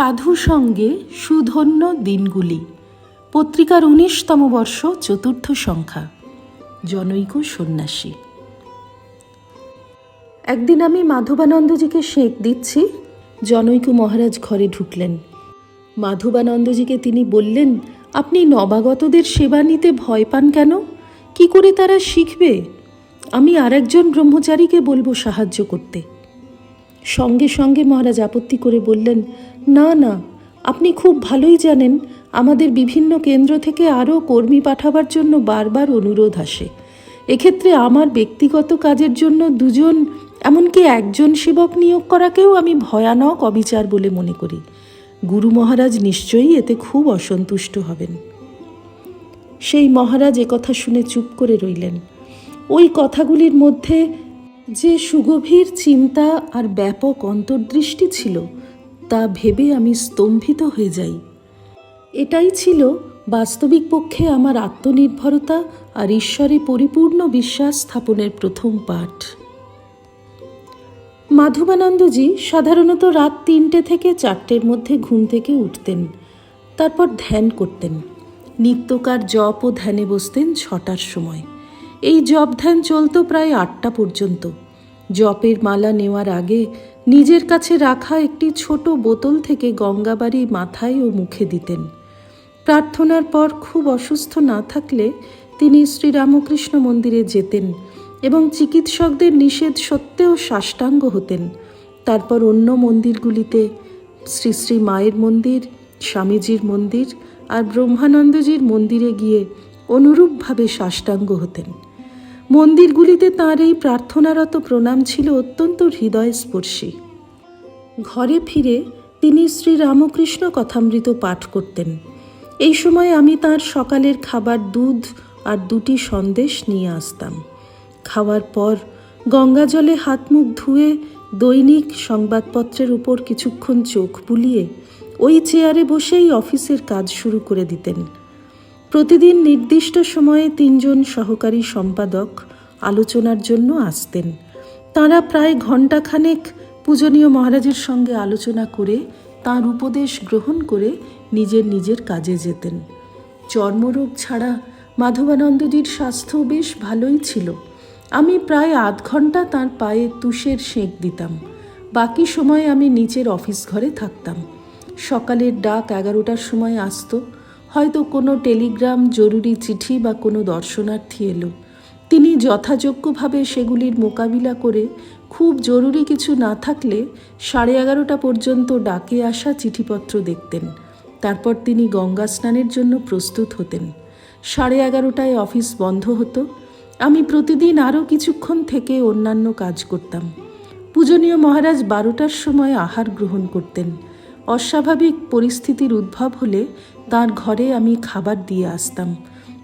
সাধু সঙ্গে সুধন্য দিনগুলি। পত্রিকার উনিশতম বর্ষ চতুর্থ সংখ্যা। জনৈক সন্ন্যাসী। একদিন আমি মাধবানন্দজিকে শেক দিচ্ছি। জনৈক মহারাজ ঘরে ঢুকলেন। মাধবানন্দজিকে তিনি বললেন, আপনি নবাগতদের সেবা নিতে ভয় পান কেন? কি করে তারা শিখবে? আমি আরেকজন ব্রহ্মচারীকে বলব সাহায্য করতে। সঙ্গে সঙ্গে মহারাজ আপত্তি করে বললেন, না না, আপনি খুব ভালোই জানেন, আমাদের বিভিন্ন কেন্দ্র থেকে আরও কর্মী পাঠাবার জন্য বারবার অনুরোধ আসে। এক্ষেত্রে আমার ব্যক্তিগত কাজের জন্য দুজন, এমনকি একজন সেবক নিয়োগ করাকেও আমি ভয়ানক অবিচার বলে মনে করি। গুরু মহারাজ নিশ্চয়ই এতে খুব অসন্তুষ্ট হবেন। সেই মহারাজ কথা শুনে চুপ করে রইলেন। ওই কথাগুলির মধ্যে যে সুগভীর চিন্তা আর ব্যাপক অন্তর্দৃষ্টি ছিল, তা ভেবে আমি স্তম্ভিত হয়ে যাই। এটাই ছিল বাস্তবিক পক্ষে আমার আত্মনির্ভরতা আর ঈশ্বরে পরিপূর্ণ বিশ্বাস স্থাপনের প্রথম পাঠ। মাধবানন্দজি সাধারণত রাত তিনটে থেকে চারটের মধ্যে ঘুম থেকে উঠতেন, তারপর ধ্যান করতেন। নিত্যকার জপ ও ধ্যানে বসতেন ছটার সময়। এই জপ ধ্যান চলত প্রায় আটটা পর্যন্ত। জপের মালা নেওয়ার আগে নিজের কাছে রাখা একটি ছোট বোতল থেকে গঙ্গাবাড়ি মাথায় ও মুখে দিতেন। প্রার্থনার পর খুব অসুস্থ না থাকলে তিনি শ্রীরামকৃষ্ণ মন্দিরে যেতেন এবং চিকিৎসকদের নিষেধ সত্ত্বেও সাষ্টাঙ্গ হতেন। তারপর অন্য মন্দিরগুলিতে শ্রী শ্রী মায়ের মন্দির, স্বামীজির মন্দির আর ব্রহ্মানন্দজির মন্দিরে গিয়ে অনুরূপভাবে সাষ্টাঙ্গ হতেন। মন্দিরগুলিতে তাঁর এই প্রার্থনারত প্রণাম ছিল অত্যন্ত হৃদয়স্পর্শী। ঘরে ফিরে তিনি শ্রী রামকৃষ্ণ কথামৃত পাঠ করতেন। এই সময় আমি তার সকালের খাবার দুধ আর দুটি সন্দেশ নিয়ে আসতাম। খাওয়ার পর গঙ্গা জলে হাত মুখ ধুয়ে দৈনিক সংবাদপত্রের উপর কিছুক্ষণ চোখ বুলিয়ে ওই চেয়ারে বসেই অফিসের কাজ শুরু করে দিতেন। প্রতিদিন নির্দিষ্ট সময়ে তিনজন সহকারী সম্পাদক আলোচনার জন্য আসতেন। তাঁরা প্রায় ঘণ্টাখানেক পূজনীয় মহারাজের সঙ্গে আলোচনা করে তাঁর উপদেশ গ্রহণ করে নিজের নিজের কাজে যেতেন। চর্মরোগ ছাড়া মাধবানন্দজির স্বাস্থ্য বেশ ভালোই ছিল। আমি প্রায় আধ ঘণ্টা তার পায়ে তুষের সেঁক দিতাম। বাকি সময় আমি নিচের অফিস ঘরে থাকতাম। সকালের ডাক এগারোটার সময় আসতো। হয়তো কোনো টেলিগ্রাম জরুরি চিঠি বা কোনো দর্শনার্থী এলো। তিনি যথাযোগ্যভাবে সেগুলির মোকাবিলা করে খুব জরুরি কিছু না থাকলে সাড়ে এগারোটা পর্যন্ত ডাকে আসা চিঠিপত্র দেখতেন। তারপর তিনি গঙ্গা স্নানের জন্য প্রস্তুত হতেন। সাড়ে এগারোটায় অফিস বন্ধ হতো। আমি প্রতিদিন আরও কিছুক্ষণ থেকে অন্যান্য কাজ করতাম। পূজনীয় মহারাজ বারোটার সময় আহার গ্রহণ করতেন। অস্বাভাবিক পরিস্থিতির উদ্ভব হলে তার ঘরে আমি খাবার দিয়ে আসতাম।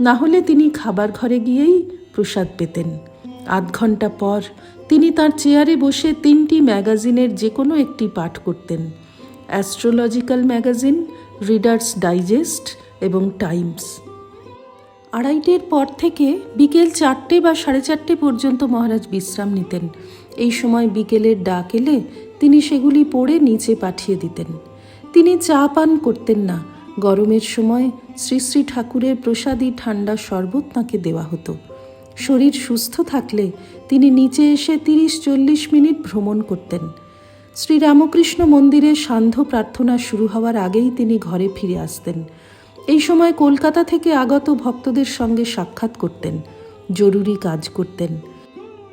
না হলে তিনি খাবার ঘরে গিয়েই প্রসাদ পেতেন। আধ ঘণ্টা পর তিনি তার চেয়ারে বসে তিনটি ম্যাগাজিনের যে কোনো একটি পাঠ করতেন। অ্যাস্ট্রোলজিক্যাল ম্যাগাজিন, রিডার্স ডাইজেস্ট এবং টাইমস। আড়াইটের পর থেকে বিকেল চারটে বা সাড়ে চারটে পর্যন্ত মহারাজ বিশ্রাম নিতেন। এই সময় বিকেলের ডাক এলে তিনি সেগুলি পড়ে নিচে পাঠিয়ে দিতেন। তিনি চা পান করতেন না। গরমের সময় শ্রী শ্রী ঠাকুরের প্রসাদী ঠান্ডা শরবত তাঁকে দেওয়া হতো। শরীর সুস্থ থাকলে তিনি নিচে এসে তিরিশ চল্লিশ মিনিট ভ্রমণ করতেন। শ্রীরামকৃষ্ণ মন্দিরে সান্ধ্য প্রার্থনা শুরু হওয়ার আগেই তিনি ঘরে ফিরে আসতেন। এই সময় কলকাতা থেকে আগত ভক্তদের সঙ্গে সাক্ষাৎ করতেন। জরুরি কাজ করতেন।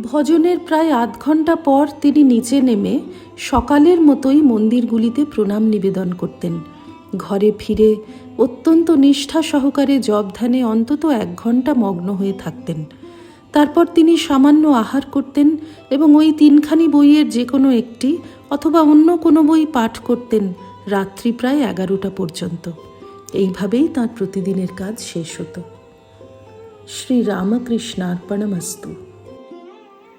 ভজনের প্রায় আধ ঘণ্টা পর তিনি নিচে নেমে সকালের মতোই মন্দিরগুলিতে প্রণাম নিবেদন করতেন। ঘরে ফিরে অত্যন্ত নিষ্ঠা সহকারে জব ধ্যানে অন্তত এক ঘণ্টা মগ্ন হয়ে থাকতেন। তারপর তিনি সামান্য আহার করতেন এবং ওই তিনখানি বইয়ের যে কোনো একটি অথবা অন্য কোনো বই পাঠ করতেন রাত্রি প্রায় এগারোটা পর্যন্ত। এইভাবেই তাঁর প্রতিদিনের কাজ শেষ হতো। শ্রী রামকৃষ্ণার্পণমস্তু